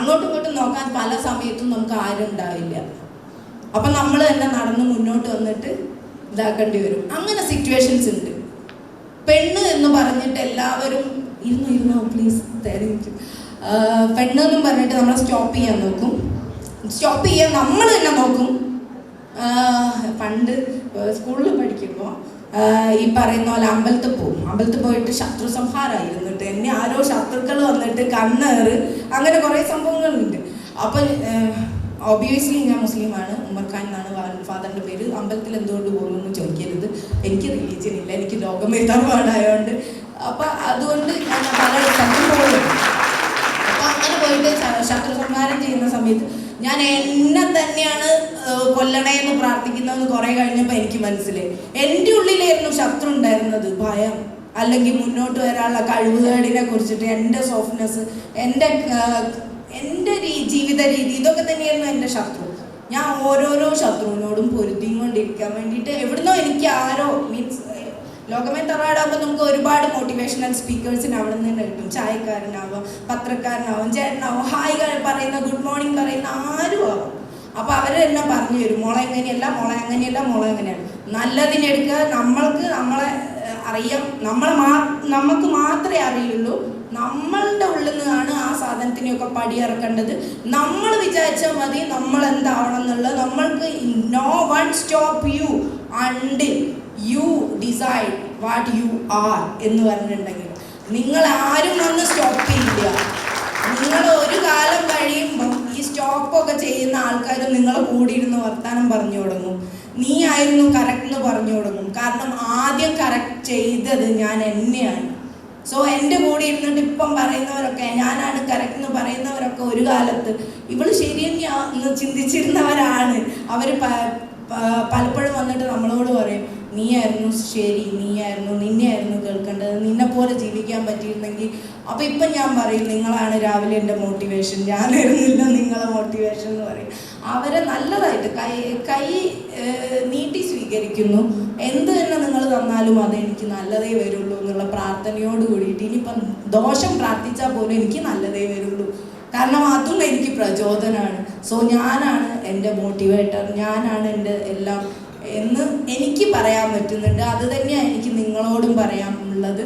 അങ്ങോട്ടും ഇങ്ങോട്ടും നോക്കാൻ പല സമയത്തും നമുക്ക് ആരും ഉണ്ടാവില്ല. അപ്പൊ നമ്മൾ തന്നെ നടന്ന് മുന്നോട്ട് വന്നിട്ട് ഇതാക്കേണ്ടി വരും. അങ്ങനെ സിറ്റുവേഷൻസ് ഉണ്ട്. പെണ്ണ് എന്ന് പറഞ്ഞിട്ട് എല്ലാവരും ഇരുന്നു ഇരുന്നോ പ്ലീസ് തരും പെണ്ണ് എന്നും പറഞ്ഞിട്ട് നമ്മളെ സ്റ്റോപ്പ് ചെയ്യാൻ നോക്കും. സ്റ്റോപ്പ് ചെയ്യാൻ നമ്മൾ തന്നെ നോക്കും. പണ്ട് സ്കൂളിൽ പഠിക്കുമ്പോൾ ഈ പറയുന്ന പോലെ അമ്പലത്തിൽ പോകും അമ്പലത്തിൽ പോയിട്ട് ശത്രു സംഹാരമായിരുന്നിട്ട് എന്നെ ആരോ ശത്രുക്കൾ വന്നിട്ട് കണ്ണേറ് അങ്ങനെ കുറേ സംഭവങ്ങളുണ്ട്. അപ്പം ഒബിയസ്ലി ഞാൻ മുസ്ലിമാണ്. ഉമർ ഖാൻ എന്നാണ് ഫാദറിന്റെ പേര്. അമ്പലത്തിൽ എന്തുകൊണ്ട് പോകുന്നു ചോദിക്കരുത്. എനിക്ക് റിലീജിയൻ ഇല്ല. എനിക്ക് ലോകം എഴുതാൻ പാടായതുകൊണ്ട് അപ്പം അതുകൊണ്ട് ഞാൻ പല സ്ഥലത്തും പോകും അപ്പൊ അങ്ങനെ പോയിട്ട് ശ- സംഹാരം ചെയ്യുന്ന സമയത്ത് ഞാൻ എന്നെ തന്നെയാണ് കൊല്ലണേ എന്ന് പ്രാർത്ഥിക്കുന്നതെന്ന് കുറെ കഴിഞ്ഞപ്പോൾ എനിക്ക് മനസ്സിലായി. എന്റെ ഉള്ളിലായിരുന്നു ശത്രു ഉണ്ടായിരുന്നത് ഭയം. അല്ലെങ്കിൽ മുന്നോട്ട് വരാനുള്ള കഴിവുകേടിനെ കുറിച്ചിട്ട് എന്റെ സോഫ്റ്റ്നെസ് എന്റെ എന്റെ ജീവിത രീതി ഇതൊക്കെ തന്നെയായിരുന്നു എന്റെ ശത്രു. ഞാൻ ഓരോരോ ശത്രുവിനോടും പൊരുത്തിയും കൊണ്ടിരിക്കാൻ വേണ്ടിയിട്ട് എവിടുന്നോ എനിക്ക് ആരോ ലോകമേ തറവാടാകുമ്പോൾ നമുക്ക് ഒരുപാട് മോട്ടിവേഷണൽ സ്പീക്കേഴ്സിന് അവിടെ നിന്ന് കിട്ടും. ചായക്കാരനാവാം പത്രക്കാരനാവാം ചേട്ടനാവും ഹായ് പറയുന്ന ഗുഡ് മോർണിംഗ് പറയുന്ന ആരും ആവാം. അപ്പൊ അവരെല്ലാം പറഞ്ഞു തരും മോളെ എങ്ങനെയല്ല മുള എങ്ങനെയല്ല മുള എങ്ങനെയാണ് നല്ലതിനെടുക്കുക നമ്മൾക്ക് നമ്മളെ അറിയാം. നമ്മളെ നമുക്ക് മാത്രമേ അറിയുള്ളൂ. നമ്മളുടെ ഉള്ളിൽ നിന്നാണ് ആ സാധനത്തിനെയൊക്കെ പടിയിറക്കേണ്ടത് നമ്മൾ വിചാരിച്ചാൽ മതി നമ്മൾ എന്താവണം എന്നുള്ളത്. നമ്മൾക്ക് no one stop you until you decide what you are എന്ന് പറഞ്ഞിട്ടുണ്ടെങ്കിൽ നിങ്ങൾ ആരും വന്ന് സ്റ്റോപ്പ് ചെയ്യില്ല. നിങ്ങൾ ഒരു കാലം കഴിയുമ്പം ഈ സ്റ്റോപ്പൊക്കെ ചെയ്യുന്ന ആൾക്കാർ നിങ്ങളെ കൂടിയിരുന്ന് വർത്താനം പറഞ്ഞു തുടങ്ങും. നീ ആയിരുന്നു കറക്റ്റ് എന്ന് പറഞ്ഞു തുടങ്ങും. കാരണം ആദ്യം കറക്റ്റ് ചെയ്തത് ഞാൻ എന്നെയാണ്. സോ എന്റെ കൂടെ ഇരുന്നിട്ട് ഇപ്പം പറയുന്നവരൊക്കെ ഞാനാണ് കറക്റ്റ് എന്ന് പറയുന്നവരൊക്കെ ഒരു കാലത്ത് ഇവൾ ശരിയെന്ന് ചിന്തിച്ചിരുന്നവരാണ്. അവർ പലപ്പോഴും വന്നിട്ട് നമ്മളോട് പറയും നീയായിരുന്നു ശരി നീയായിരുന്നു നിന്നെയായിരുന്നു കേൾക്കേണ്ടത് നിന്നെ പോലെ ജീവിക്കാൻ പറ്റിയിരുന്നെങ്കിൽ. അപ്പം ഇപ്പം ഞാൻ പറയും നിങ്ങളാണ് രാവിലെ എന്റെ മോട്ടിവേഷൻ ഞാനായിരുന്നില്ല നിങ്ങളെ മോട്ടിവേഷൻ എന്ന് പറയും. അവരെ നല്ലതായിട്ട് കൈ കൈ നീട്ടി സ്വീകരിക്കുന്നു. എന്ത് തന്നെ നിങ്ങൾ തന്നാലും അത് എനിക്ക് നല്ലതേ വരുള്ളൂ എന്നുള്ള പ്രാർത്ഥനയോട് കൂടിയിട്ട് ഇനിയിപ്പം ദോഷം പ്രാർത്ഥിച്ചാൽ പോലും എനിക്ക് നല്ലതേ വരുള്ളൂ. കാരണം അതും എനിക്ക് പ്രചോദനമാണ് സോ ഞാനാണ് എന്റെ മോട്ടിവേറ്റർ ഞാനാണ് എന്റെ എല്ലാം എന്ന് എനിക്ക് പറയാൻ പറ്റുന്നുണ്ട്. അത് തന്നെയാണ് എനിക്ക് നിങ്ങളോടും പറയാനുള്ളത്